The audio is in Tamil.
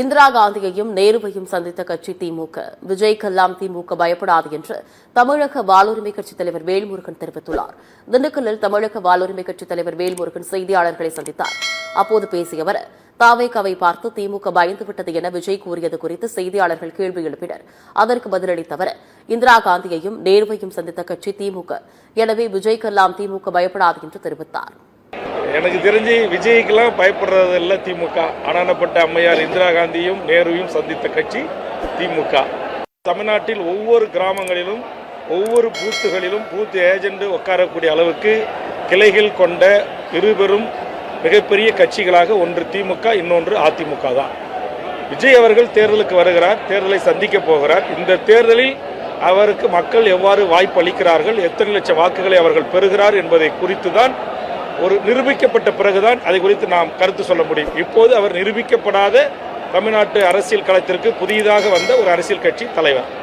இந்திரா காந்தியையும் நேருவையும் சந்தித்த கட்சி திமுக. விஜய் கல்லாம் திமுக பயப்படாது என்று தமிழக வாழ்வுரிமை கட்சித் தலைவர் வேல்முருகன் தெரிவித்துள்ளார். திண்டுக்கல்லில் தமிழக வாழ்வுரிமை கட்சித் தலைவர் வேல்முருகன் செய்தியாளர்களை சந்தித்தார். அப்போது பேசிய அவர் தாவேக்காவை பார்த்து திமுக பயந்துவிட்டது என விஜய் கூறியது குறித்து செய்தியாளர்கள் கேள்வி எழுப்பினர். அதற்கு பதிலளித்த அவர் இந்திரா காந்தியையும் நேருவையும் சந்தித்த கட்சி திமுக. எனவே விஜய் கல்லாம் திமுக பயப்படாது என்று தெரிவித்தார். எனக்கு தெரிஞ்சு விஜய்க்கெல்லாம் பயப்படுறது இல்லை திமுக. அனானப்பட்ட அம்மையார் இந்திரா காந்தியும் நேருவையும் சந்தித்த கட்சி திமுக. தமிழ்நாட்டில் ஒவ்வொரு கிராமங்களிலும் ஒவ்வொரு பூத்துகளிலும் பூத்து ஏஜெண்ட் உட்காரக்கூடிய அளவுக்கு கிளைகள் கொண்ட இருபெரும் மிகப்பெரிய கட்சிகளாக ஒன்று திமுக இன்னொன்று அதிமுக தான். விஜய் அவர்கள் தேர்தலுக்கு வருகிறார் தேர்தலை சந்திக்க போகிறார். இந்த தேர்தலில் அவருக்கு மக்கள் எவ்வாறு வாய்ப்பு அளிக்கிறார்கள் எத்தனை லட்சம் வாக்குகளை அவர்கள் பெறுகிறார் என்பதை குறித்து தான் ஒரு நிரூபிக்கப்பட்ட பிறகுதான் அதை குறித்து நாம் கருத்து சொல்ல முடியும். இப்போது அவர் நிரூபிக்கப்படாத தமிழ்நாட்டு அரசியல் களத்திற்கு புதிதாக வந்த ஒரு அரசியல் கட்சி தலைவர்.